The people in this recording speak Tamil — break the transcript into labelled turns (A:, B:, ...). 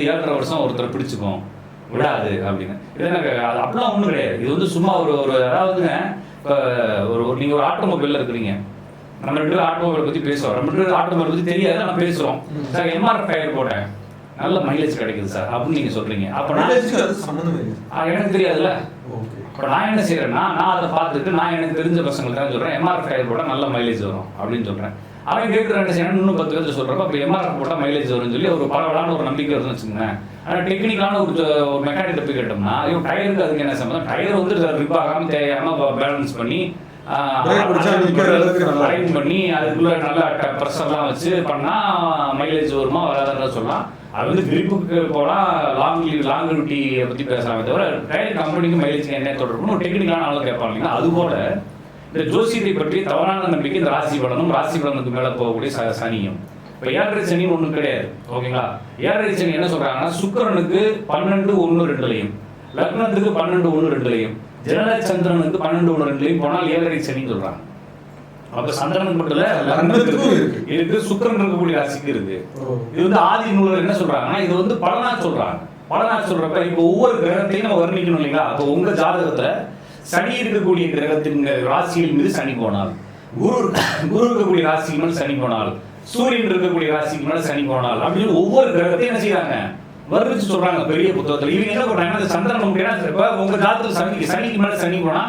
A: வந்து ஏழரை வருஷம் ஒருத்தர் பிடிச்சுக்கும். விடாது அப்படின்னு. இது எனக்கு அது அப்படிலாம் ஒன்றும் கிடையாது. இது வந்து சும்மா ஒரு ஒரு அதாவதுங்க ஒரு ஒரு நீங்கள் ஒரு ஆட்டோமொபைலில் இருக்கிறீங்க. நம்ம ரெண்டு பேரும் ஆட்டோமொபைல் பற்றி பேசுவோம் நம்ம ரெண்டு பேரும் ஆட்டோமொபைல் பற்றி தெரியாது நம்ம பேசுகிறோம் சார் எம்ஆர் டயர் போட்டேன். நல்ல மைலேஜ் கிடைக்குது சார் அப்படின்னு நீங்கள் சொல்கிறீங்க அப்போ நான் எனக்கு தெரியாதுல்ல. இப்போ நான் என்ன செய்யறேன்னா நான் அதை பார்த்துட்டு நான் எனக்கு தெரிஞ்ச பசங்களுக்கு தான் சொல்றேன் எம்ஆர்எஃப் டயர் போட்டால் நல்ல மைலேஜ் வரும் அப்படின்னு சொல்றேன். அவன் கேட்குற செய்யணும்? இன்னும் பத்து பேர் சொல்றப்ப இப்போ எம்ஆர்எஃப் போட்டால் மைலேஜ் வரும்னு சொல்லி ஒரு பரவலான ஒரு நம்பிக்கை வருதுன்னு வச்சுக்கோங்களேன். ஆனால் டெக்னிக்கலான ஒரு ஒரு மெக்கானிக் போய் கேட்டோம்னா ஐயோ டயருக்கு அதுக்கு என்ன சம்பந்தம்? டயர் வந்து ரிப் ஆகாம தேவையாம பேலன்ஸ் பண்ணி அரேஞ்ச் பண்ணி அதுக்குள்ள நல்லா ப்ரெஷர்லாம் வச்சு பண்ணா மைலேஜ் வருமா வராதுன்னு சொல்லலாம். அது வந்து கிரிப்புக்கு போகலாம் லாங் லாங் டியூட்டியை பற்றி பேசலாமே தவிர டயர் கம்பெனிக்கு மைலேஜ் என்ன தொடர்புன்னு ஒரு டெக்னிக்கலான ஆளும் கேட்பாங்க அது போல இந்த ஜோசியத்தை பற்றி தவறான நம்பிக்கை இந்த ராசி பலனும் ராசி பலனுக்கு மேலே போகக்கூடிய ச சனியும். இப்போ ஏழரை சனின்னு ஒன்றும் கிடையாது ஓகேங்களா? ஏழரை சனி என்ன சொல்றாங்கன்னா சுக்கிரனுக்கு பன்னெண்டு ஒன்று ரெண்டுலையும் லக்னத்துக்கு பன்னெண்டு ஒன்று ரெண்டுலையும் ஜனன சந்திரனுக்கு பன்னெண்டு ஒன்று ரெண்டுலையும் போனால் ஏழரை சனின்னு சொல்றாங்க. அப்ப சந்திரனுக்கு மட்டும்
B: லக்னத்துக்கும்
A: லக்னத்துக்கு
B: இருக்கு.
A: சுக்கிரன் இருக்கக்கூடிய ராசிக்கு இருக்கு. இது வந்து ஆதி நூலர் என்ன சொல்றாங்கன்னா இது வந்து பலனா சொல்றாங்க. பலனா சொல்றப்ப இப்போ ஒவ்வொரு கிரகத்தையும் நம்ம வர்ணிக்கணும் இல்லைங்களா? அப்போ உங்க ஜாதகத்துல சனி இருக்கக்கூடிய கிரகத்தின் ராசியின் மீது சனி போனால். குரு குரு இருக்கக்கூடிய ராசிக்கு மேல் சனி போனால். சூரியன் இருக்கக்கூடிய ராசிக்கு மேல சனி போனால். அப்படின்னு ஒவ்வொரு கிரகத்தையும் என்ன செய்யறாங்க வர்ணிச்சு சொல்றாங்க பெரிய புத்தகத்துல. இவங்க என்ன பண்றாங்க சந்திரன் நமக்கு உங்க ஜாதகத்துல சனிக்கு சனிக்கு மேல சனி போனா